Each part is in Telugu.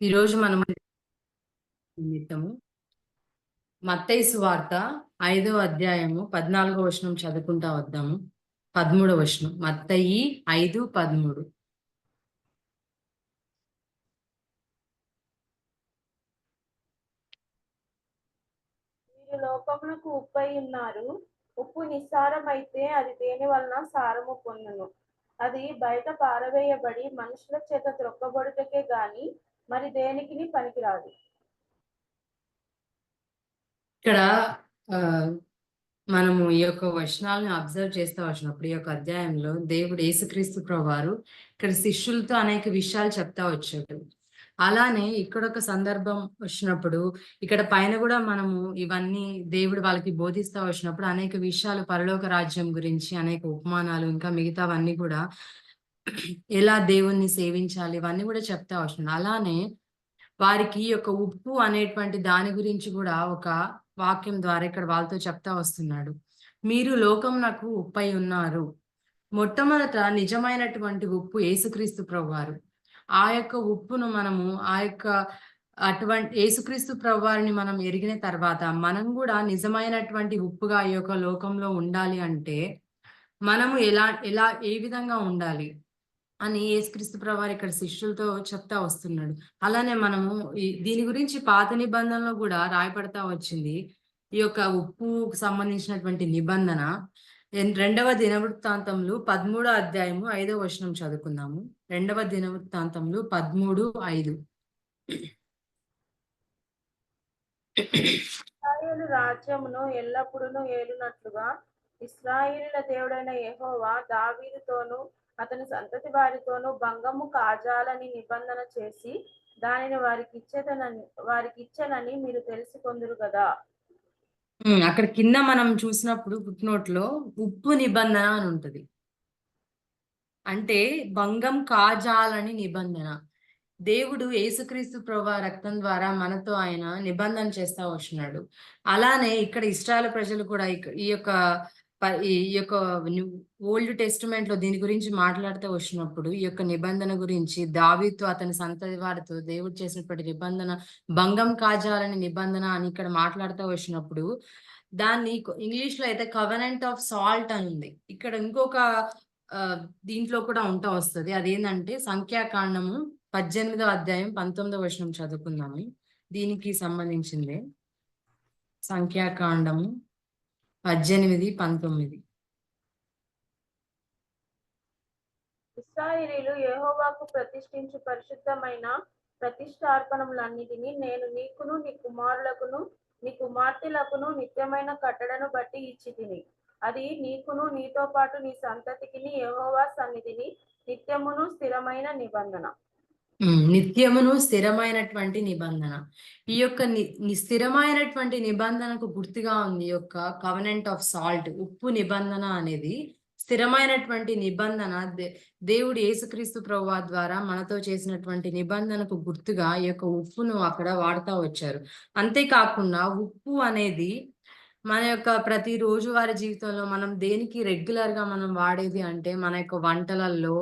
ఈరోజు మనం నిమిత్తము. మత్తయి వార్త ఐదో అధ్యాయము పద్నాలుగో వచనం చదువుకుంటా వద్దాము. పదమూడవ వచనం. మత్తయి ఐదు పదమూడు. మీరు లోకమునకు ఉప్పై ఉన్నారు. ఉప్పు నిస్సారమైతే అది దేని వలన సారము పొందును? అది బయట పారవేయబడి మనుషుల చేత త్రొక్కబడుటకే గాని మరి దేనికి పనికిరాదు? ఇక్కడ ఆ మనము ఈ యొక్క వచనాలను అబ్జర్వ్ చేస్తూ వచ్చినప్పుడు ఈ యొక్క అధ్యాయంలో దేవుడు యేసుక్రీస్తు ప్రభువారు ఇక్కడ శిష్యులతో అనేక విషయాలు చెప్తా వచ్చాడు. అలానే ఇక్కడ ఒక సందర్భం వచ్చినప్పుడు ఇక్కడ పైన కూడా మనము ఇవన్నీ దేవుడు వాళ్ళకి బోధిస్తా వచ్చినప్పుడు అనేక విషయాలు పరలోక రాజ్యం గురించి అనేక ఉపమానాలు ఇంకా మిగతావన్నీ కూడా ఎలా దేవుణ్ణి సేవించాలి? ఇవన్నీ కూడా చెప్తా వస్తుంది అలానే వారికి ఈ యొక్క ఉప్పు అనేటువంటి దాని గురించి కూడా ఒక వాక్యం ద్వారా ఇక్కడ వాళ్ళతో చెప్తా వస్తున్నాడు. మీరు లోకం నాకు ఉప్పై ఉన్నారు. మొట్టమొదట నిజమైనటువంటి ఉప్పు యేసుక్రీస్తు ప్రభువారు. ఆ యొక్క ఉప్పును మనము ఆ యొక్క అటువంటి యేసుక్రీస్తు ప్రభువారిని మనం ఎరిగిన తర్వాత మనం కూడా నిజమైనటువంటి ఉప్పుగా ఈ యొక్క లోకంలో ఉండాలి అంటే మనము ఎలా ఎలా ఏ విధంగా ఉండాలి? అని యేసుక్రీస్తు ప్రభువారు ఇక్కడ శిష్యులతో చెప్తా వస్తున్నాడు. అలానే మనము దీని గురించి పాత నిబంధనలో కూడా రాయపడతా వచ్చింది. ఈ యొక్క ఉప్పుకు సంబంధించినటువంటి నిబంధన. రెండవ దినవృత్తాంతంలో పదమూడో అధ్యాయము ఐదో వచనం చదువుకుందాము. రెండవ దినవృత్తాంతంలో పదమూడు ఐదు. ఇస్రాయేలు రాజ్యమును ఎల్లప్పుడూ ఏలునట్లుగా ఇస్రాయేలుల దేవుడైన యహోవా దావీదుతోనూ అతని సంతతి వారితోనూ భంగము కాజాలని నిబంధన చేసి దానిని వారికి ఇచ్చేదనని వారికి ఇచ్చనని మీరు తెలుసుకొందురు కదా అక్కడ కింద మనం చూసినప్పుడు ఫుట్లో ఉప్పు నిబంధన అని ఉంటది. అంటే భంగం కాజాలని నిబంధన. దేవుడు యేసుక్రీస్తు ప్రభు రక్తం ద్వారా మనతో ఆయన నిబంధన చేస్తా వచ్చినాడు. అలానే ఇక్కడ ఇష్టాల ప్రజలు కూడా ఈ యొక్క ఈ యొక్క ఓల్డ్ టెస్టిమెంట్లో దీని గురించి మాట్లాడుతూ వచ్చినప్పుడు ఈ యొక్క నిబంధన గురించి దావితో అతని సంతతి వారితో దేవుడు చేసినటువంటి నిబంధన భంగం కాజాలని నిబంధన అని ఇక్కడ మాట్లాడుతూ వచ్చినప్పుడు దాన్ని ఇంగ్లీష్లో అయితే కవనెంట్ ఆఫ్ సాల్ట్ అని ఉంది. ఇక్కడ ఇంకొక దీంట్లో కూడా ఉంటా వస్తుంది. అదేంటంటే సంఖ్యాకాండము పద్దెనిమిదో అధ్యాయం పంతొమ్మిదో వచనం చదువుకుందాము. దీనికి సంబంధించిందే. సంఖ్యాకాండము పద్దెనిమిది పంతొమ్మిది. ఇస్రాయిలీలు యహోవాకు ప్రతిష్ఠించు పరిశుద్ధమైన ప్రతిష్టార్పణములన్నిటినీ నేను నీకును నీ కుమారులకును నీ కుమార్తెలకును నిత్యమైన కట్టడను బట్టి ఇచ్చి తిని అది నీకును నీతో పాటు నీ సంతతికిని యహోవా సన్నిధిని నిత్యమును స్థిరమైన నిబంధన. నిత్యమును స్థిరమైనటువంటి నిబంధన. ఈ యొక్క ని స్థిరమైనటువంటి నిబంధనకు గుర్తుగా ఉంది ఈ యొక్క కవనెంట్ ఆఫ్ సాల్ట్ ఉప్పు నిబంధన అనేది. స్థిరమైనటువంటి నిబంధన దే- దేవుడు యేసుక్రీస్తు ప్రభువా ద్వారా మనతో చేసినటువంటి నిబంధనకు గుర్తుగా ఈ యొక్క ఉప్పును అక్కడ వాడుతూ వచ్చారు. అంతేకాకుండా ఉప్పు అనేది మన యొక్క ప్రతి రోజువారి జీవితంలో మనం దేనికి రెగ్యులర్గా మనం వాడేది అంటే మన యొక్క వంటలలో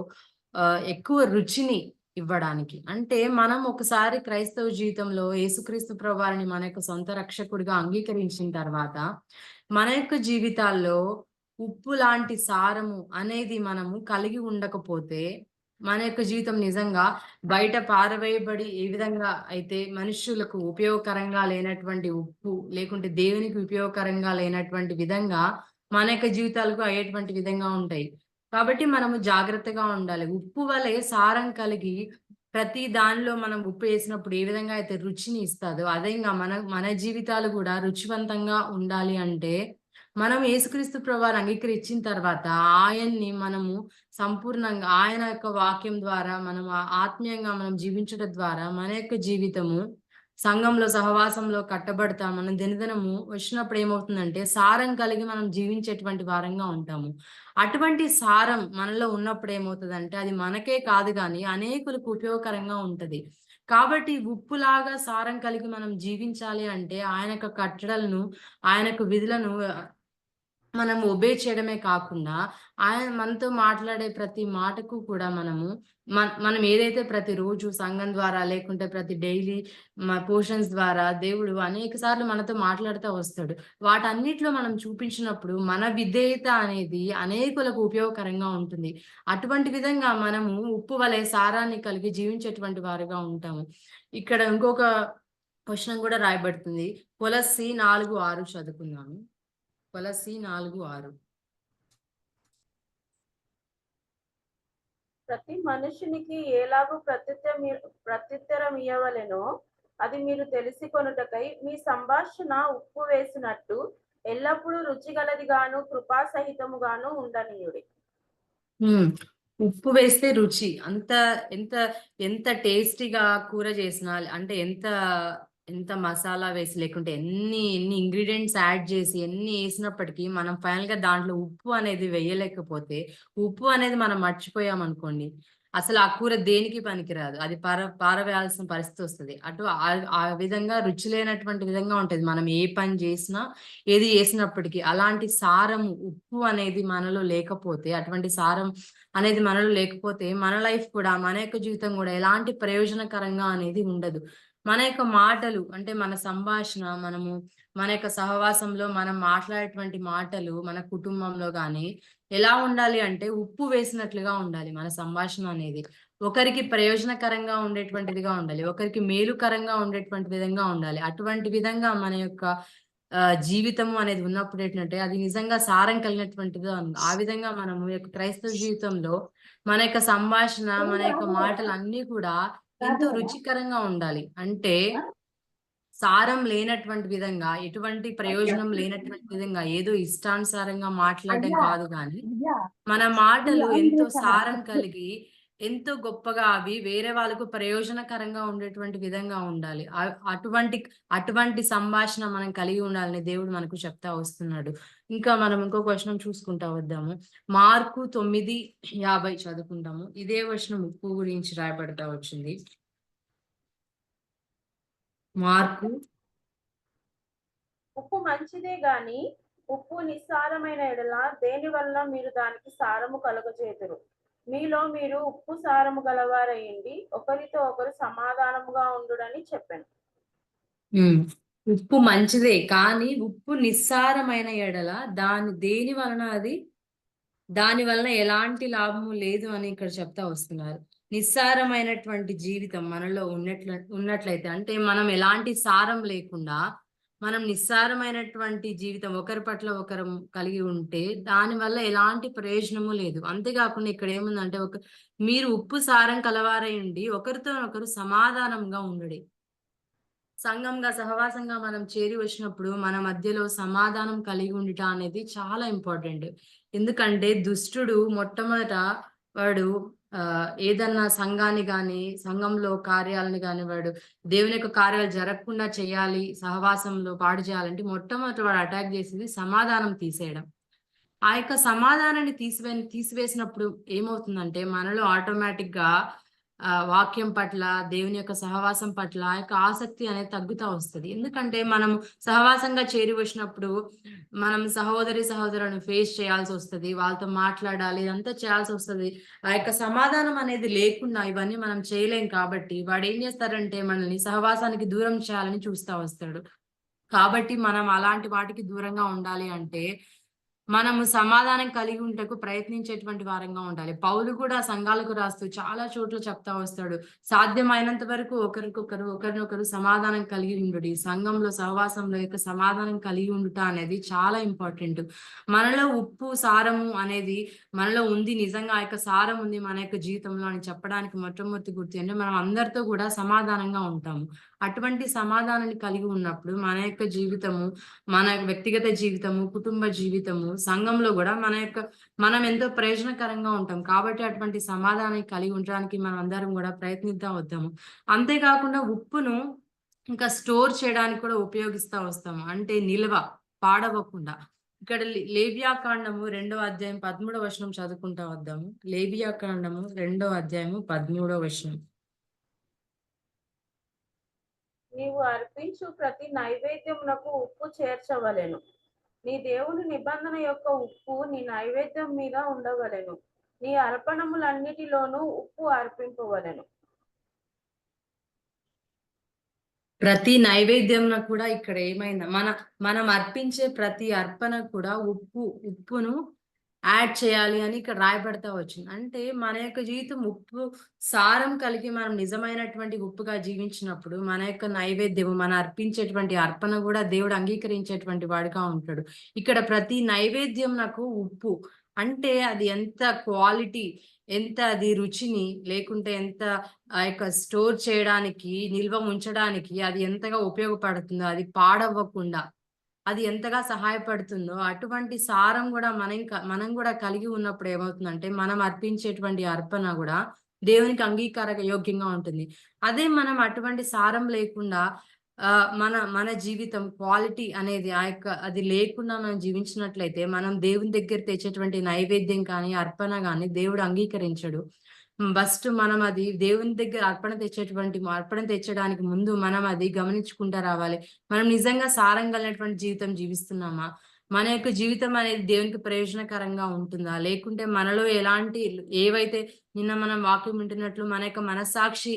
ఎక్కువ రుచిని ఇవ్వడానికి. అంటే మనం ఒకసారి క్రైస్తవ జీవితంలో యేసుక్రీస్తు ప్రభువారిని మన యొక్క సొంత రక్షకుడిగా అంగీకరించిన తర్వాత మన యొక్క జీవితాల్లో ఉప్పు లాంటి సారము అనేది మనము కలిగి ఉండకపోతే మన యొక్క జీవితం నిజంగా బయట పారవేయబడి ఏ విధంగా అయితే మనుషులకు ఉపయోగకరంగా లేనటువంటి ఉప్పు లేకుంటే దేవునికి ఉపయోగకరంగా లేనటువంటి విధంగా మన యొక్క జీవితాలకు అయ్యేటువంటి విధంగా ఉంటాయి. కాబట్టి మనము జాగ్రత్తగా ఉండాలి. ఉప్పు వలె సారం కలిగి ప్రతి దానిలో మనం ఉప్పు వేసినప్పుడు ఏ విధంగా అయితే రుచిని ఇస్తుందో అదేగా మన మన జీవితాలు కూడా రుచివంతంగా ఉండాలి అంటే మనం యేసుక్రీస్తు ప్రభువారు అంగీకరించిన తర్వాత ఆయన్ని మనము సంపూర్ణంగా ఆయన యొక్క వాక్యం ద్వారా మనం ఆ- ఆత్మీయంగా మనం జీవించడం ద్వారా మన యొక్క జీవితము సంఘంలో సహవాసంలో కట్టబడతాం మనం దినదినము వచ్చినప్పుడు ఏమవుతుందంటే సారం కలిగి మనం జీవించేటువంటి వారంగా ఉంటాము. అటువంటి సారం మనలో ఉన్నప్పుడు ఏమవుతుందంటే అది మనకే కాదు కానీ అనేకులకు ఉపయోగకరంగా ఉంటుంది. కాబట్టి ఉప్పులాగా సారం కలిగి మనం జీవించాలి అంటే ఆయన యొక్క కట్టడలను ఆయన యొక్క విధులను మనం ఒబే చేయడమే కాకుండా ఆయన మనతో మాట్లాడే ప్రతి మాటకు కూడా మనము మన మనం ఏదైతే ప్రతిరోజు సంఘం ద్వారా లేకుంటే ప్రతి డైలీ పోర్షన్స్ ద్వారా దేవుడు అనేక సార్లు మనతో మాట్లాడుతూ వస్తాడు. వాటన్నిటిలో మనం చూపించినప్పుడు మన విధేయత అనేది అనేకులకు ఉపయోగకరంగా ఉంటుంది. అటువంటి విధంగా మనము ఉప్పు వలె సారాన్ని కలిగి జీవించేటువంటి వారుగా ఉంటాము. ఇక్కడ ఇంకొక క్వశ్చన్ కూడా రాయబడుతుంది. పొలసి నాలుగు ఆరు చదువుకుందాము. కొలసి నాలుగు ఆరు. ప్రతి మనుషునికి ఎలాగూ ప్రత్యుత్తరం ప్రత్యుత్తరం ఇవ్వవలెనో అది మీరు తెలిసి కొనుటకై మీ సంభాషణ ఉప్పు వేసినట్టు ఎల్లప్పుడూ రుచిగలదిగాను కృపాసహితముగాను ఉండనీయుడి. ఉప్పు వేస్తే రుచి. అంత ఎంత ఎంత టేస్టీగా కూర చేసినా అంటే ఎంత ఎంత మసాలా వేసి లేకుంటే ఎన్ని ఎన్ని ఇంగ్రీడియంట్స్ యాడ్ చేసి ఎన్ని వేసినప్పటికీ మనం ఫైనల్గా దాంట్లో ఉప్పు అనేది వేయలేకపోతే ఉప్పు అనేది మనం మర్చిపోయాం అనుకోండి అసలు ఆ కూర దేనికి పనికిరాదు. అది పార పారవేయాల్సిన పరిస్థితి వస్తుంది. అటు ఆ- విధంగా రుచి లేనటువంటి విధంగా ఉంటది. మనం ఏ పని చేసినా ఏది చేసినప్పటికీ అలాంటి సారం ఉప్పు అనేది మనలో లేకపోతే అటువంటి సారం అనేది మనలో లేకపోతే మన లైఫ్ కూడా మన యొక్క జీవితం కూడా ఎలాంటి ప్రయోజనకరంగా అనేది ఉండదు. మన యొక్క మాటలు అంటే మన సంభాషణ మనము మన యొక్క సహవాసంలో మనం మాట్లాడేటువంటి మాటలు మన కుటుంబంలో కానీ ఎలా ఉండాలి అంటే ఉప్పు వేసినట్లుగా ఉండాలి మన సంభాషణ అనేది. ఒకరికి ప్రయోజనకరంగా ఉండేటువంటిదిగా ఉండాలి ఒకరికి మేలుకరంగా ఉండేటువంటి విధంగా ఉండాలి. అటువంటి విధంగా మన యొక్క జీవితము అనేది ఉన్నప్పుడు ఏంటంటే అది నిజంగా సారం కలిగినటువంటిది ఆ విధంగా మనము యొక్క క్రైస్తవ జీవితంలో మన యొక్క సంభాషణ మన యొక్క మాటలు అన్ని కూడా ఎంతో రుచికరంగా ఉండాలి. అంటే సారం లేనటువంటి విధంగా ఎటువంటి ప్రయోజనం లేనటువంటి విధంగా ఏదో ఇష్టానుసారంగా మాట్లాడడం కాదు కానీ మన మాటలు ఎంతో సారం కలిగి ఎంతో గొప్పగా అవి వేరే వాళ్ళకు ప్రయోజనకరంగా ఉండేటువంటి విధంగా ఉండాలి. అటువంటి అటువంటి సంభాషణ మనం కలిగి ఉండాలని దేవుడు మనకు చెప్తా వస్తున్నాడు. ఇంకా మనం ఇంకో క్వశ్చన్ చూసుకుంటా వద్దాము. మార్కు తొమ్మిది యాభై చదువుకుంటాము ఇదే వచనం ఉప్పు గురించి రాయబడతా వచ్చింది. మార్కు ఉప్పు మంచిదే గాని ఉప్పు నిస్సారమైన ఎడల దేని వల్ల మీరు దానికి సారము కలుగజేతురు మీలో మీరు ఉప్పు సారము గలవారయ్యండి ఒకరితో ఒకరు సమాధానముగా ఉండుడని చెప్పాను. ఉప్పు మంచిదే కానీ ఉప్పు నిస్సారమైన ఎడల దాని దేని వలన అది? దాని వలన ఎలాంటి లాభము లేదు అని ఇక్కడ చెప్తా వస్తున్నారు. నిస్సారమైనటువంటి జీవితం మనలో ఉన్నట్ల ఉన్నట్లయితే అంటే మనం ఎలాంటి సారం లేకుండా మనం నిస్సారమైనటువంటి జీవితం ఒకరి పట్ల ఒకరం కలిగి ఉంటే దానివల్ల ఎలాంటి ప్రయోజనము లేదు. అంతేకాకుండా ఇక్కడ ఏముందంటే ఒక మీరు ఉప్పు సారం కలవారై ఉండి ఒకరితో ఒకరు సమాధానంగా ఉండడి. సంఘంగా సహవాసంగా మనం చేరి వచ్చినప్పుడు మన మధ్యలో సమాధానం కలిగి ఉండుట అనేది చాలా ఇంపార్టెంట్. ఎందుకంటే దుష్టుడు మొట్టమొదట వాడు ఏదన్నా సంఘాన్ని కానీ సంఘంలో కార్యాలను కాని వాడు దేవుని యొక్క కార్యాలు జరగకుండా చేయాలి సహవాసంలో పాడు చేయాలంటే మొట్టమొదటి వాడు అటాక్ చేసింది సమాధానం తీసేయడం. ఆ యొక్క సమాధానాన్ని తీసివే తీసివేసినప్పుడు ఏమవుతుందంటే మనలో ఆటోమేటిక్గా వాక్యం పట్ల దేవుని యొక్క సహవాసం పట్ల ఆ యొక్క ఆసక్తి అనేది తగ్గుతా వస్తుంది. ఎందుకంటే మనం సహవాసంగా చేరి వచ్చినప్పుడు మనం సహోదరి సహోదరులను ఫేస్ చేయాల్సి వస్తుంది వాళ్ళతో మాట్లాడాలి ఇదంతా చేయాల్సి వస్తుంది. ఆ యొక్క సమాధానం అనేది లేకుండా ఇవన్నీ మనం చేయలేం కాబట్టి వాడు ఏం చేస్తారంటే మనల్ని సహవాసానికి దూరం చేయాలని చూస్తా వస్తాడు. కాబట్టి మనం అలాంటి వాటికి దూరంగా ఉండాలి అంటే మనము సమాధానం కలిగి ఉంటకు ప్రయత్నించేటువంటి వారంగా ఉండాలి. పౌలు కూడా సంఘాలకు రాస్తూ చాలా చోట్ల చెప్తా వస్తాడు. సాధ్యమైనంత వరకు ఒకరికొకరు ఒకరినొకరు సమాధానం కలిగి ఉండుడి సంఘంలో సహవాసంలో యొక్క సమాధానం కలిగి ఉండుట అనేది చాలా ఇంపార్టెంట్. మనలో ఉప్పు సారము అనేది మనలో ఉంది. నిజంగా ఆ యొక్క సారం ఉంది మన యొక్క జీవితంలో అని చెప్పడానికి మొట్టమొదటి గుర్తు అంటే మనం అందరితో కూడా సమాధానంగా ఉంటాము. అటువంటి సమాధానాన్ని కలిగి ఉన్నప్పుడు మన యొక్క జీవితము మన వ్యక్తిగత జీవితము కుటుంబ జీవితము సంఘంలో కూడా మన యొక్క మనం ఎంతో ప్రయోజనకరంగా ఉంటాం. కాబట్టి అటువంటి సమాధానాన్ని కలిగి ఉండడానికి మనం అందరం కూడా ప్రయత్నిద్దాం వద్దాము. అంతేకాకుండా ఉప్పును ఇంకా స్టోర్ చేయడానికి కూడా ఉపయోగిస్తా వస్తాము. అంటే నిల్వ పాడవకుండా. ఇక్కడ లేబియా కాండము రెండో అధ్యాయం పదమూడవ వచనం చదువుకుంటా వద్దాము. లేబియా కాండము రెండో అధ్యాయము పదమూడవ వచనం. నీవు అర్పించు ప్రతి నైవేద్యమునకు ఉప్పు చేర్చవలెను. నీ దేవుని నిబంధన యొక్క ఉప్పు నీ నైవేద్యం మీద ఉండవలెను. నీ అర్పణములన్నిటిలోనూ ఉప్పు అర్పింపవలెను. ప్రతి నైవేద్యం కూడా ఇక్కడ ఏమైందా? మన మనం అర్పించే ప్రతి అర్పణ కూడా ఉప్పు ఉప్పును యాడ్ చేయాలి అని ఇక్కడ రాయబడతా వచ్చింది. అంటే మన యొక్క జీవితం ఉప్పు సారం కలిగి మనం నిజమైనటువంటి ఉప్పుగా జీవించినప్పుడు మన యొక్క నైవేద్యము మన అర్పించేటువంటి అర్పణ కూడా దేవుడు అంగీకరించేటువంటి వాడుగా ఉంటాడు. ఇక్కడ ప్రతి నైవేద్యం నాకు ఉప్పు. అంటే అది ఎంత క్వాలిటీ ఎంత అది రుచిని లేకుంటే ఎంత ఆ యొక్క స్టోర్ చేయడానికి నిల్వ ఉంచడానికి అది ఎంతగా ఉపయోగపడుతుందో అది పాడవ్వకుండా అది ఎంతగా సహాయపడుతుందో అటువంటి సారం కూడా మనం మనం కూడా కలిగి ఉన్నప్పుడు ఏమవుతుందంటే మనం అర్పించేటువంటి అర్పణ కూడా దేవునికి అంగీకార యోగ్యంగా ఉంటుంది. అదే మనం అటువంటి సారం లేకుండా ఆ మన మన జీవితం క్వాలిటీ అనేది ఆ యొక్క అది లేకుండా మనం జీవించినట్లయితే మనం దేవుని దగ్గర తెచ్చేటువంటి నైవేద్యం కానీ అర్పణ కానీ దేవుడు అంగీకరించడు. ఫస్ట్ మనం అది దేవుని దగ్గర అర్పణ తెచ్చేటువంటి అర్పణ తెచ్చడానికి ముందు మనం అది గమనించుకుంటా రావాలి. మనం నిజంగా సారం కలిగినటువంటి జీవితం జీవిస్తున్నామా? మన యొక్క జీవితం అనేది దేవునికి ప్రయోజనకరంగా ఉంటుందా? లేకుంటే మనలో ఎలాంటి ఏవైతే నిన్న మనం వాక్యం వింటున్నట్లు మన యొక్క మనసాక్షి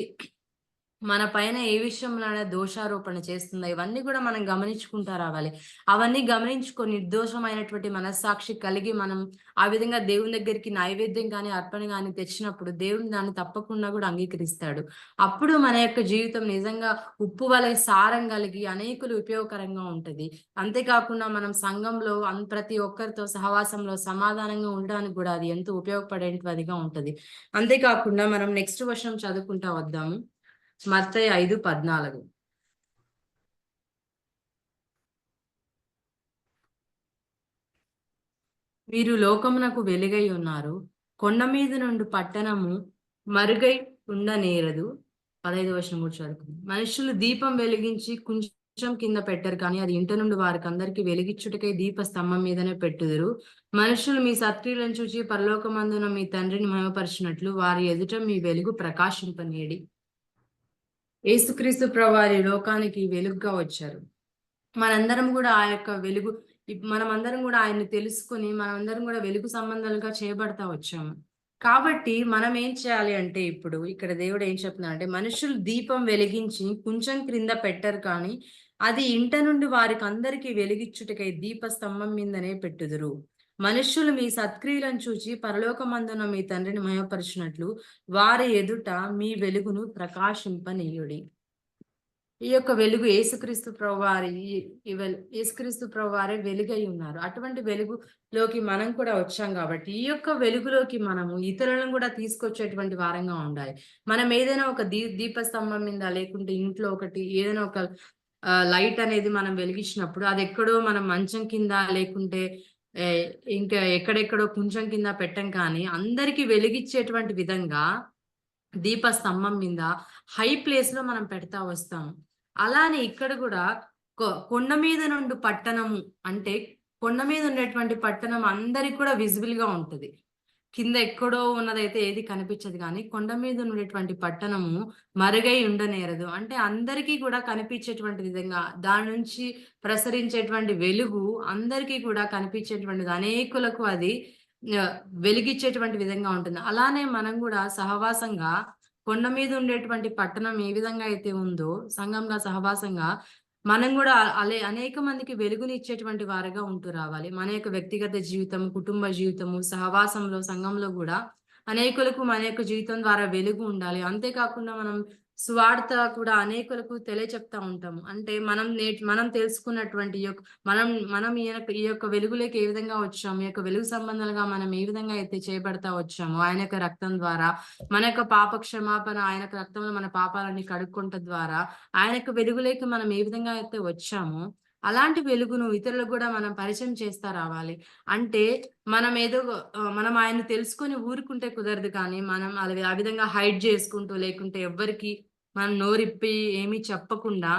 మన పైన ఏ విషయంలో దోషారోపణ చేస్తుందో ఇవన్నీ కూడా మనం గమనించుకుంటా రావాలి. అవన్నీ గమనించుకొని నిర్దోషమైనటువంటి మనస్సాక్షి కలిగి మనం ఆ విధంగా దేవుని దగ్గరికి నైవేద్యం కానీ అర్పణ కానీ తెచ్చినప్పుడు దేవుని దాన్ని తప్పకుండా కూడా అంగీకరిస్తాడు. అప్పుడు మన యొక్క జీవితం నిజంగా ఉప్పు వలె సారం కలిగి అనేకులు ఉపయోగకరంగా ఉంటది. అంతేకాకుండా మనం సంఘంలో ప్రతి ఒక్కరితో సహవాసంలో సమాధానంగా ఉండడానికి కూడా అది ఎంతో ఉపయోగపడేటిదిగా ఉంటది. అంతేకాకుండా మనం నెక్స్ట్ వర్షం చదువుకుంటా వద్దాము మత్తయి ఐదు పద్నాలుగు. మీరు లోకమునకు వెలుగై ఉన్నారు. కొండ మీద నుండి పట్టణము మరుగై ఉండనేరదు పదహైదు వర్షం కూడా చదువుకుంది. మనుషులు దీపం వెలిగించి కొంచెం కింద పెట్టరు కానీ అది ఇంట నుండి వారికి అందరికి వెలిగించుటకై దీప స్తంభం మీదనే పెట్టుదురు. మనుషులు మీ సత్క్రియలను చూచి పరలోకమందున మీ తండ్రిని మహిమపరిచినట్లు వారి ఎదుట మీ వెలుగు ప్రకాశింపనీయడి యేసుక్రీస్తు ప్రభువారి లోకానికి వెలుగుగా వచ్చారు. మనందరం కూడా ఆ యొక్క వెలుగు మనం మనమందరం కూడా ఆయన్ని తెలుసుకొని మనమందరం కూడా వెలుగు సంబంధాలుగా చేయబడతా వచ్చాము. కాబట్టి మనం ఏం చేయాలి అంటే ఇప్పుడు ఇక్కడ దేవుడు ఏం చెప్తున్నా అంటే మనుషులు దీపం వెలిగించి కొంచెం క్రింద పెట్టరు కానీ అది ఇంట నుండి వారికి అందరికీ వెలిగించుటకై దీప స్తంభం మీదనే పెట్టుదురు. మనుష్యులు మీ సత్క్రియలను చూచి పరలోకమందున మీ తండ్రిని మయపరిచినట్లు వారి ఎదుట మీ వెలుగును ప్రకాశింపనీయుడి. ఈ యొక్క వెలుగు యేసుక్రీస్తు ప్రభువారి ఏసుక్రీస్తు యేసుక్రీస్తు ప్రభువారే వెలుగై ఉన్నారు. అటువంటి వెలుగులోకి మనం కూడా వచ్చాం కాబట్టి ఈ యొక్క వెలుగులోకి మనము ఇతరులను కూడా తీసుకొచ్చేటువంటి వారంగా ఉండాలి. మనం ఏదైనా ఒక దీ దీపస్తంభం మీద లేకుంటే ఇంట్లో ఒకటి ఏదైనా ఒక లైట్ అనేది మనం వెలిగించినప్పుడు అది ఎక్కడో మనం మంచం కింద లేకుంటే ఇంకా ఎక్కడెక్కడో కొంచెం కింద పెట్టం కానీ అందరికీ వెలిగించేటువంటి విధంగా దీప స్తంభం మీద హై ప్లేస్లో మనం పెడతా వస్తాం. అలానే ఇక్కడ కూడా కొ- కొండ మీద నుండి పట్టణము అంటే కొండ మీద ఉండేటువంటి పట్టణం అందరికి కూడా విజిబుల్గా ఉంటది. కింద ఎక్కడో ఉన్నదైతే ఏది కనిపించదు కానీ కొండ మీద ఉండేటువంటి పట్టణము మరుగై ఉండనేరదు. అంటే అందరికీ కూడా కనిపించేటువంటి విధంగా దాని నుంచి ప్రసరించేటువంటి వెలుగు అందరికీ కూడా కనిపించేటువంటిది. అనేకులకు అది వెలిగించేటువంటి విధంగా ఉంటుంది. అలానే మనం కూడా సహవాసంగా కొండ మీద ఉండేటువంటి పట్టణం ఏ విధంగా అయితే ఉందో సంఘంగా సహవాసంగా మనం కూడా అలే అనేక మందికి వెలుగునిచ్చేటువంటి వారిగా ఉంటూ రావాలి. మన యొక్క వ్యక్తిగత జీవితం కుటుంబ జీవితము సహవాసంలో సంఘంలో కూడా అనేకులకు మన యొక్క జీవితం ద్వారా వెలుగు ఉండాలి. అంతేకాకుండా మనం స్వార్థ కూడా అనేకులకు తెలియచెప్తా ఉంటాము అంటే మనం నేటి మనం తెలుసుకున్నటువంటి యొక్క మనం మనం ఈ యొక్క ఈ యొక్క వెలుగులోకి ఏ విధంగా వచ్చాము ఈ యొక్క వెలుగు సంబంధాలుగా మనం ఏ విధంగా అయితే చేయబడతా వచ్చాము ఆయన యొక్క రక్తం ద్వారా మన యొక్క పాప క్షమాపణ ఆయన యొక్క రక్తంలో మన పాపాలన్నీ కడుక్కుంట ద్వారా ఆయన యొక్క వెలుగులోకి మనం ఏ విధంగా అయితే వచ్చామో అలాంటి వెలుగును ఇతరులకు కూడా మనం పరిచయం చేస్తా రావాలి. అంటే మనం ఏదో మనం ఆయన తెలుసుకొని ఊరుకుంటే కుదరదు కానీ మనం అలా ఆ విధంగా హైడ్ చేసుకుంటూ లేకుంటే ఎవ్వరికి మనం నోరిప్పి ఏమీ చెప్పకుండా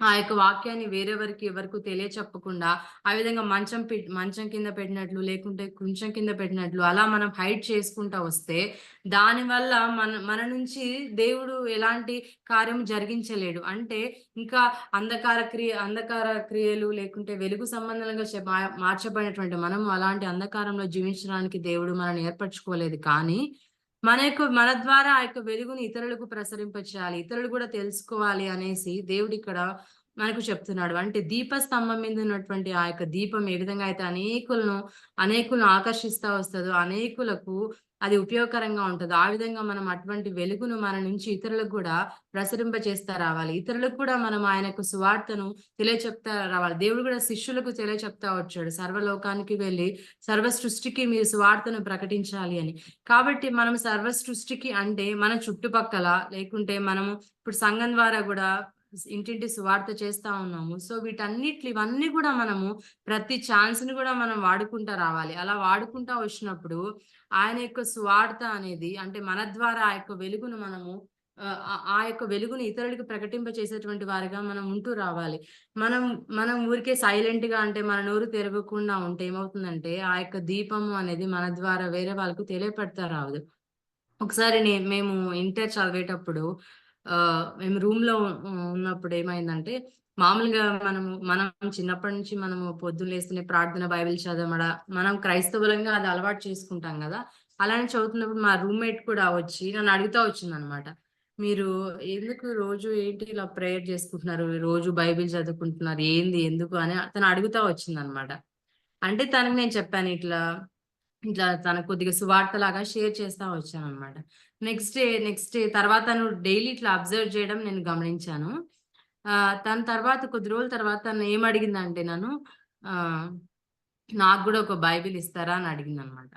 ఆ యొక్క వాక్యాన్ని వేరెవరికి ఎవరికి తెలియచెప్పకుండా ఆ విధంగా మంచం మంచం కింద పెట్టినట్లు లేకుంటే కొంచెం కింద పెట్టినట్లు అలా మనం హైడ్ చేసుకుంటా వస్తే దానివల్ల మన మన నుంచి దేవుడు ఎలాంటి కార్యం జరిగించలేడు. అంటే ఇంకా అంధకార క్రియ అంధకార క్రియలు లేకుంటే వెలుగు సంబంధంగా మార్చబడినటువంటి మనం అలాంటి అంధకారంలో జీవించడానికి దేవుడు మనల్ని ఏర్పరచుకోలేదు. కానీ మన యొక్క మన ద్వారా ఆ యొక్క వెలుగుని ఇతరులకు ప్రసరింపచేయాలి ఇతరులు కూడా తెలుసుకోవాలి అనేసి దేవుడు ఇక్కడ మనకు చెప్తున్నాడు. అంటే దీపస్తంభం మీద ఉన్నటువంటి ఆ యొక్క దీపం ఏ విధంగా అయితే అనేకులను అనేకులను ఆకర్షిస్తా వస్తుందో అనేకులకు అది ఉపయోగకరంగా ఉంటుంది. ఆ విధంగా మనం అటువంటి వెలుగును మన నుంచి ఇతరులకు కూడా ప్రసరింప చేస్తా రావాలి ఇతరులకు కూడా మనం ఆయన యొక్క సువార్తను తెలియచెప్తా రావాలి దేవుడు కూడా శిష్యులకు తెలియచెప్తా వచ్చాడు. సర్వలోకానికి వెళ్ళి సర్వ సృష్టికి మీరు సువార్తను ప్రకటించాలి అని. కాబట్టి మనం సర్వ సృష్టికి అంటే మన చుట్టుపక్కల లేకుంటే మనము ఇప్పుడు సంఘం ద్వారా కూడా ఇంటింటి సువార్త చేస్తా ఉన్నాము. సో వీటన్నిటి ఇవన్నీ కూడా మనము ప్రతి ఛాన్స్ని కూడా మనం వాడుకుంటా రావాలి. అలా వాడుకుంటా వచ్చినప్పుడు ఆయన యొక్క సువార్త అనేది అంటే మన ద్వారా ఆ యొక్క వెలుగును మనము ఆ, యొక్క వెలుగుని ఇతరులకు ప్రకటింప చేసేటువంటి వారిగా మనం ఉంటూ రావాలి. మనం మనం ఊరికే సైలెంట్గా అంటే మన నోరు తిరగకుండా ఉంటే ఏమవుతుందంటే ఆ యొక్క దీపము అనేది మన ద్వారా వేరే వాళ్ళకు తెలియపెడతా రాదు. ఒకసారి మేము ఇంటర్ చదివేటప్పుడు మేము రూమ్లో ఉన్నప్పుడు ఏమైందంటే మామూలుగా మనము మనం చిన్నప్పటి నుంచి మనము పొద్దున్న లేస్తూనే ప్రార్థన బైబిల్ చదవడ మనం క్రైస్తవులంగా అది అలవాటు చేసుకుంటాం కదా అలానే చదువుతున్నప్పుడు మా రూమ్మేట్ కూడా వచ్చి నన్ను అడుగుతా వచ్చింది అనమాట మీరు ఎందుకు రోజు ఏంటి ఇలా ప్రేయర్ చేసుకుంటున్నారు? రోజు బైబిల్ చదువుకుంటున్నారు? ఏంది? ఎందుకు? అని తను అడుగుతా వచ్చింది అనమాట అంటే తనకు నేను చెప్పాను ఇట్లా ఇట్లా తన కొద్దిగా సువార్త లాగా షేర్ చేస్తా వచ్చాను అనమాట నెక్స్ట్ డే నెక్స్ట్ డే తర్వాత డైలీ ఇట్లా అబ్జర్వ్ చేయడం నేను గమనించాను. తన తర్వాత కొద్ది రోజుల తర్వాత తను ఏం అడిగిందంటే నన్ను నాకు కూడా ఒక బైబిల్ ఇస్తారా అని అడిగింది అనమాట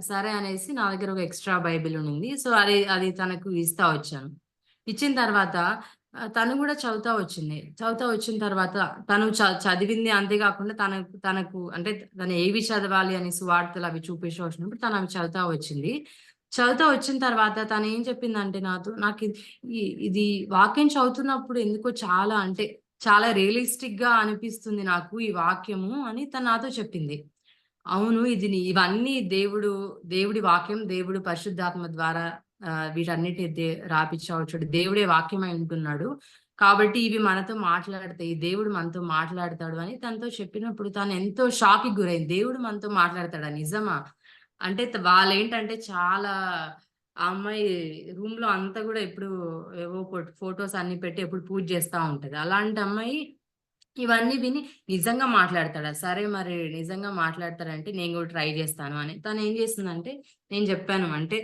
సరే అనేసి నా దగ్గర ఒక ఎక్స్ట్రా బైబిల్ ఉంది సో అది అది తనకు ఇస్తా వచ్చాను. ఇచ్చిన తర్వాత తను కూడా చదువుతా వచ్చింది. చదువుతా వచ్చిన తర్వాత తను చ- చదివింది అంతేకాకుండా తనకు తనకు అంటే తను ఏవి చదవాలి అని వార్తలు అవి చూపించి వచ్చినప్పుడు తను అవి చదువుతా వచ్చింది. చదువుతా వచ్చిన తర్వాత తను ఏం చెప్పిందంటే నాతో నాకు ఇది వాక్యం చదువుతున్నప్పుడు ఎందుకో చాలా అంటే చాలా రియలిస్టిక్గా అనిపిస్తుంది నాకు ఈ వాక్యము అని తను నాతో చెప్పింది. అవును ఇది ఇవన్నీ దేవుడు దేవుడి వాక్యం దేవుడు పరిశుద్ధాత్మ ద్వారా వీటన్నిటి దే రాపిచ్చవచ్చు దేవుడే వాక్యమై ఉంటున్నాడు. కాబట్టి ఇవి మనతో మాట్లాడతాయి దేవుడు మనతో మాట్లాడతాడు అని తనతో చెప్పినప్పుడు తను ఎంతో షాక్ గురైంది. దేవుడు మనతో మాట్లాడతాడా? నిజమా? అంటే వాళ్ళు ఏంటంటే చాలా ఆ అమ్మాయి రూమ్లో అంతా కూడా ఎప్పుడు ఏవో ఫొటోస్ అన్ని పెట్టి ఎప్పుడు పూజ చేస్తా ఉంటది. అలాంటి అమ్మాయి ఇవన్నీ విని నిజంగా మాట్లాడతాడా? సరే మరి నిజంగా మాట్లాడతారంటే నేను కూడా ట్రై చేస్తాను అని. తను ఏం చేసిందంటే నేను చెప్పాను అంటే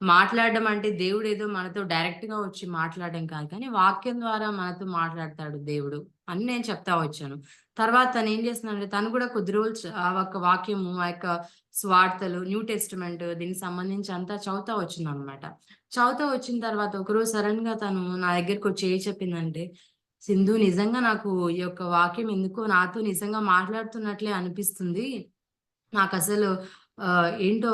మాట్లాడడం అంటే దేవుడు ఏదో మనతో డైరెక్ట్గా వచ్చి మాట్లాడడం కాదు కానీ వాక్యం ద్వారా మనతో మాట్లాడతాడు దేవుడు అని నేను చెప్తా వచ్చాను. తర్వాత తను ఏం చేస్తున్నాడంటే తను కూడా కొద్ది రోజులు ఆ యొక్క వాక్యము ఆ యొక్క స్వార్థలు న్యూ టెస్టిమెంట్ దీనికి సంబంధించి అంతా చదువుతా వచ్చింది అనమాట చదువుతా వచ్చిన తర్వాత ఒకరోజు సడన్గా తను నా దగ్గరికి వచ్చి ఏ చెప్పిందంటే సింధు నిజంగా నాకు ఈ యొక్క వాక్యం ఎందుకో నాతో నిజంగా మాట్లాడుతున్నట్లే అనిపిస్తుంది. నాకు అసలు ఏంటో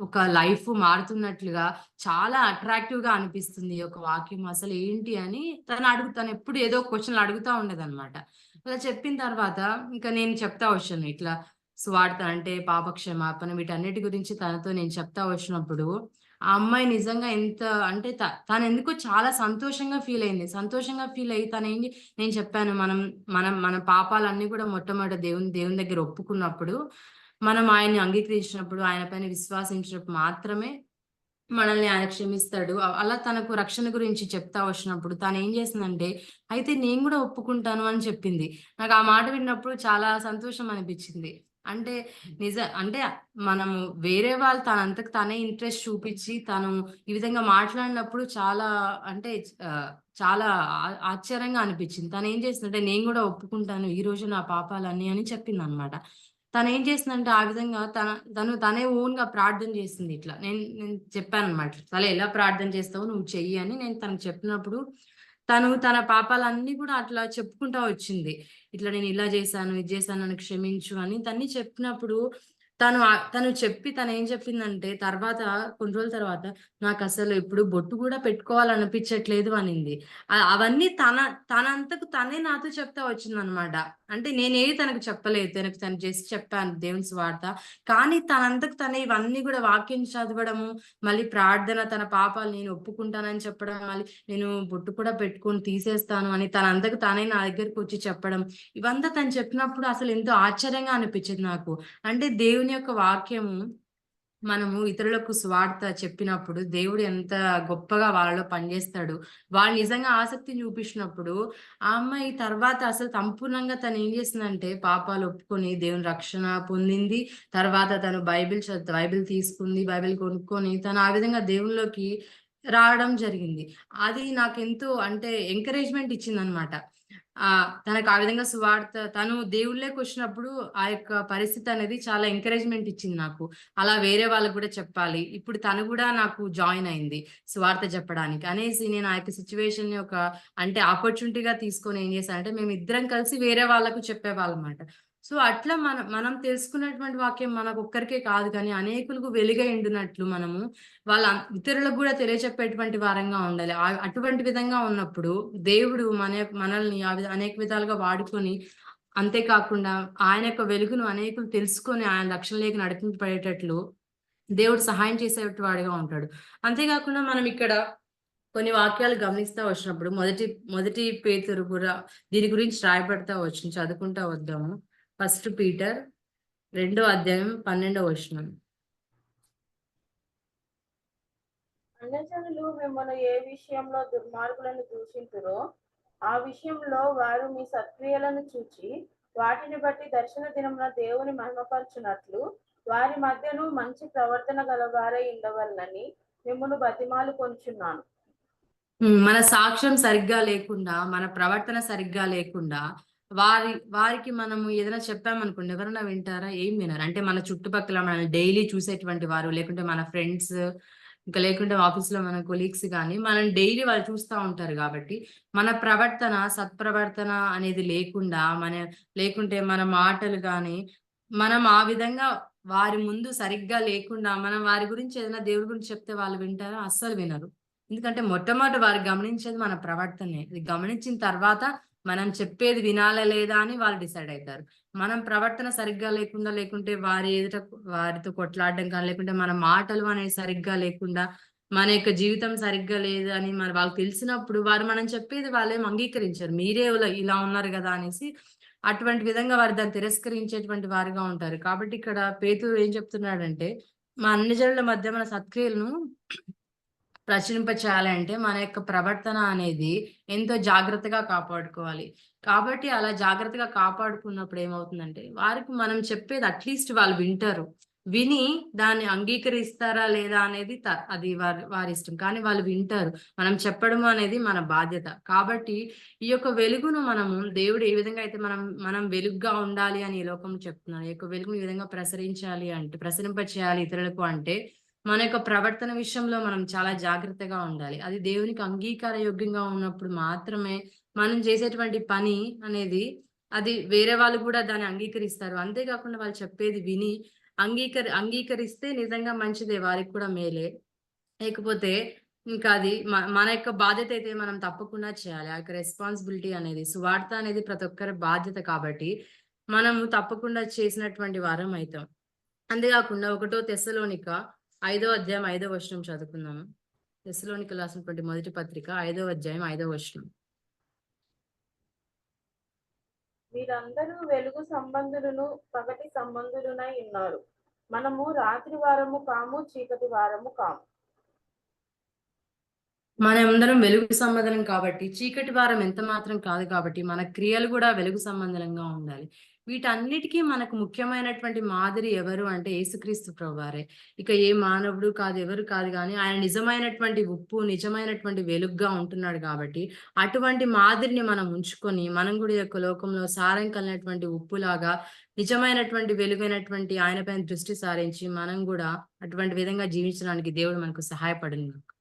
ఒక లైఫ్ మారుతున్నట్లుగా చాలా అట్రాక్టివ్గా అనిపిస్తుంది ఈ యొక్క వాక్యం అసలు ఏంటి అని తను అడుగు తను ఎప్పుడు ఏదో క్వశ్చన్లు అడుగుతా ఉండేది అనమాట అలా చెప్పిన తర్వాత ఇంకా నేను చెప్తా వచ్చాను ఇట్లా స్వార్థ అంటే పాపక్షమాపణ వీటన్నిటి గురించి తనతో నేను చెప్తా వచ్చినప్పుడు ఆ అమ్మాయి నిజంగా ఎంత అంటే త- తను ఎందుకో చాలా సంతోషంగా ఫీల్ అయింది. సంతోషంగా ఫీల్ అయ్యి తను ఏంటి నేను చెప్పాను మనం మనం మన పాపాలన్నీ కూడా మొట్టమొదటి దేవుని దేవుని దగ్గర ఒప్పుకున్నప్పుడు మనం ఆయన్ని అంగీకరించినప్పుడు ఆయన పైన విశ్వాసించినప్పుడు మాత్రమే మనల్ని ఆయన క్షమిస్తాడు. అలా తనకు రక్షణ గురించి చెప్తా వచ్చినప్పుడు తను ఏం చేసిందంటే అయితే నేను కూడా ఒప్పుకుంటాను అని చెప్పింది. నాకు ఆ మాట విన్నప్పుడు చాలా సంతోషం అనిపించింది. అంటే నిజ అంటే మనము వేరే వాళ్ళు తనంతకు తనే ఇంట్రెస్ట్ చూపించి తను ఈ విధంగా మాట్లాడినప్పుడు చాలా అంటే చాలా ఆశ్చర్యంగా అనిపించింది తను ఏం చేసిందంటే నేను కూడా ఒప్పుకుంటాను ఈ రోజు నా పాపాలన్నీ అని చెప్పింది అనమాట తను ఏం చేసిందంటే ఆ విధంగా తన తను తనే ఓన్గా ప్రార్థన చేసింది ఇట్లా. నేను నేను చెప్పాను అనమాట తల ఎలా ప్రార్థన చేస్తావు నువ్వు చెయ్యి అని నేను తనకు చెప్పినప్పుడు తను తన పాపాలన్నీ కూడా అట్లా చెప్పుకుంటా వచ్చింది. ఇట్లా నేను ఇలా చేశాను ఇది చేశాను నన్ను క్షమించు అని తన్ని చెప్పినప్పుడు తను తను చెప్పి తను ఏం చెప్పిందంటే తర్వాత కొన్ని రోజుల తర్వాత నాకు అసలు ఇప్పుడు బొట్టు కూడా పెట్టుకోవాలనిపించట్లేదు అనింది. అవన్నీ తన తనంతకు తనే నాతో చెప్తా వచ్చిందనమాట. అంటే నేనేది తనకు చెప్పలేదు. తనకు తను చేసి చెప్పాను దేవుని వార్త కానీ తనంతకు తనే ఇవన్నీ కూడా వాక్యం చదవడము, మళ్ళీ ప్రార్థన తన పాపాలు నేను ఒప్పుకుంటానని చెప్పడం, మళ్ళీ నేను బొట్టు కూడా పెట్టుకొని తీసేస్తాను అని తనంతకు తనే నా దగ్గరకొచ్చి చెప్పడం. ఇవంతా తను చెప్పినప్పుడు అసలు ఎంతో ఆశ్చర్యంగా అనిపించింది నాకు. అంటే దేవుని యొక్క వాక్యము మనము ఇతరులకు స్వార్థ చెప్పినప్పుడు దేవుడు ఎంత గొప్పగా వాళ్ళలో పనిచేస్తాడు. వాళ్ళు నిజంగా ఆసక్తిని చూపించినప్పుడు, ఆ అమ్మాయి తర్వాత అసలు సంపూర్ణంగా తను ఏం చేసిందంటే పాపాలు ఒప్పుకొని దేవుని రక్షణ పొందింది. తర్వాత తను బైబిల్ బైబిల్ తీసుకుంది. బైబిల్ కొనుక్కొని తను ఆ విధంగా దేవునిలోకి రావడం జరిగింది. అది నాకెంతో అంటే ఎంకరేజ్‌మెంట్ ఇచ్చిందనమాట. ఆ తనకు ఆ విధంగా సువార్త తను దేవుళ్ళకి వచ్చినప్పుడు ఆ యొక్క పరిస్థితి అనేది చాలా ఎంకరేజ్‌మెంట్ ఇచ్చింది నాకు. అలా వేరే వాళ్ళకి కూడా చెప్పాలి. ఇప్పుడు తను కూడా నాకు జాయిన్ అయింది సువార్త చెప్పడానికి. అనేసి నేను ఆ యొక్క సిట్యుయేషన్‌ని ఒక అంటే ఆపర్చునిటీగా తీసుకొని ఏం చేశానంటే మేమిద్దరం కలిసి వేరే వాళ్ళకు చెప్పేవాళ్ళమాట. సో, అట్లా మనం మనం తెలుసుకున్నటువంటి వాక్యం మనకు ఒక్కరికే కాదు కానీ అనేకులకు వెలుగై ఉండినట్లు మనము వాళ్ళ ఇతరులకు కూడా తెలియచెప్పేటువంటి వారంగా ఉండాలి. అటువంటి విధంగా ఉన్నప్పుడు దేవుడు మన మనల్ని ఆ విధ అనేక విధాలుగా వాడుకొని అంతేకాకుండా ఆయన యొక్క వెలుగును అనేకులు తెలుసుకొని ఆయన రక్షణలోకి నడిపింపబడేటట్లు దేవుడు సహాయం చేసేవాడిగా ఉంటాడు. అంతే కాకుండా మనం ఇక్కడ కొన్ని వాక్యాలు గమనిస్తూ వచ్చినప్పుడు మొదటి మొదటి పేతురు కూడా దీని గురించి రాయబడతా వచ్చింది. చదువుకుంటా వద్దాము. ఫస్ట్ పీటర్ రెండో అధ్యాయం 12వ వచనం. అన్యజనులు మిమ్మల్ని ఏ విషయంలో దుర్మార్గులను దూషింతురో, ఆ విషయంలో వారు మీ సత్క్రియలను చూచి, వాటిని బట్టి దర్శన దినమున దేవుని మహిమపరచునట్లు, వారి మధ్యను మంచి ప్రవర్తన గలవారై ఉండవలెనని మిమ్మును బతిమాలుకొనుచున్నాను. హ్మ్. మన సాక్ష్యం సరిగ్గా లేకుండా, మన ప్రవర్తన సరిగ్గా లేకుండా, వారి వారికి మనము ఏదైనా చెప్పామనుకోండి ఎవరైనా వింటారా? ఏం వినరు. అంటే మన చుట్టుపక్కల మనల్ని డైలీ చూసేటువంటి వారు, లేకుంటే మన ఫ్రెండ్స్, ఇంకా లేకుంటే ఆఫీస్‌లో మన కొలీగ్స్ కానీ మనం డైలీ వాళ్ళు చూస్తా ఉంటారు కాబట్టి మన ప్రవర్తన, సత్ప్రవర్తన అనేది లేకుండా, మన లేకుంటే మన మాటలు కానీ మనం ఆ విధంగా వారి ముందు సరిగ్గా లేకుండా, మనం వారి గురించి ఏదైనా దేవుడి గురించి చెప్తే వాళ్ళు వింటారా? అస్సలు వినరు. ఎందుకంటే మొట్టమొదటి వారు గమనించేది మన ప్రవర్తనే. గమనించిన తర్వాత మనం చెప్పేది వినాలా లేదా అని వాళ్ళు డిసైడ్ అవుతారు మనం ప్రవర్తన సరిగ్గా లేకుండా, లేకుంటే వారి ఎదుట వారితో కొట్లాడడం కానీ, లేకుంటే మన మాటలు అనేవి సరిగ్గా లేకుండా, మన యొక్క జీవితం సరిగ్గా లేదు అని మరి వాళ్ళకి తెలిసినప్పుడు వారు మనం చెప్పేది వాళ్ళేం అంగీకరించారు మీరే ఇలా ఇలా ఉన్నారు కదా అనేసి అటువంటి విధంగా వారు దాన్ని తిరస్కరించేటువంటి వారుగా ఉంటారు. కాబట్టి ఇక్కడ పేతురు ఏం చెప్తున్నాడంటే, మా అన్యజనుల మధ్య మన సత్క్రియలను ప్రచురింపచేయాలంటే మన యొక్క ప్రవర్తన అనేది ఎంతో జాగ్రత్తగా కాపాడుకోవాలి. కాబట్టి అలా జాగ్రత్తగా కాపాడుకున్నప్పుడు ఏమవుతుందంటే, వారికి మనం చెప్పేది అట్‌లీస్ట్ వాళ్ళు వింటారు. విని దాన్ని అంగీకరిస్తారా లేదా అనేది త అది వారి వారిష్టం. కానీ వాళ్ళు వింటారు. మనం చెప్పడం అనేది మన బాధ్యత. కాబట్టి ఈ యొక్క వెలుగును మనము దేవుడు ఏ విధంగా అయితే మనం మనం వెలుగుగా ఉండాలి అని ఈ లోకం చెప్తున్నాను ఈ యొక్క వెలుగును ఈ విధంగా ప్రసరించాలి అంటే ప్రసరింప చేయాలి ఇతరులకు అంటే, మన యొక్క ప్రవర్తన విషయంలో మనం చాలా జాగ్రత్తగా ఉండాలి. అది దేవునికి అంగీకార యోగ్యంగా ఉన్నప్పుడు మాత్రమే మనం చేసేటువంటి పని అనేది అది వేరే వాళ్ళు కూడా దాన్ని అంగీకరిస్తారు. అంతే కాకుండా వాళ్ళు చెప్పేది విని అంగీకరి అంగీకరిస్తే నిజంగా మంచిదే వారికి కూడా మేలే. లేకపోతే ఇంకా అది మన యొక్క బాధ్యత అయితే మనం తప్పకుండా చేయాలి. ఆ యొక్క రెస్పాన్సిబిలిటీ అనేది సువార్త అనేది ప్రతి ఒక్కరి బాధ్యత కాబట్టి, మనము తప్పకుండా చేసినటువంటి వారం అవుతాం అంతేకాకుండా ఒకటో తెసలోనిక ఐదో అధ్యాయం ఐదో వచనం చదువుకుందాము. తెస్సలోనికలు రాసినటువంటి మొదటి పత్రిక ఐదో అధ్యాయం ఐదో వచనం. మీరందరూ వెలుగు సంబంధులను, పగటి సంబంధులునై ఉన్నారు. మనము రాత్రి వారము కాము, చీకటి వారము కాము. మనమందరం వెలుగు సంబంధులం కాబట్టి, చీకటి వారం ఎంత మాత్రం కాదు కాబట్టి, మన క్రియలు గూడా వెలుగు సంబంధులంగా ఉండాలి. వీటన్నిటికీ మనకు ముఖ్యమైనటువంటి మాదిరి ఎవరు అంటే యేసుక్రీస్తు ప్రభువారే. ఇక ఏ మానవుడు కాదు, ఎవరు కాదు కానీ ఆయన నిజమైనటువంటి ఉప్పు, నిజమైనటువంటి వెలుగ్గా ఉంటున్నాడు కాబట్టి, అటువంటి మాదిరిని మనం ఉంచుకొని, మనం కూడా యొక్క లోకంలో సారం కలిగినటువంటి ఉప్పులాగా, నిజమైనటువంటి వెలుగైనటువంటి ఆయన పైన దృష్టి సారించి, మనం కూడా అటువంటి విధంగా జీవించడానికి దేవుడు మనకు సహాయపడింది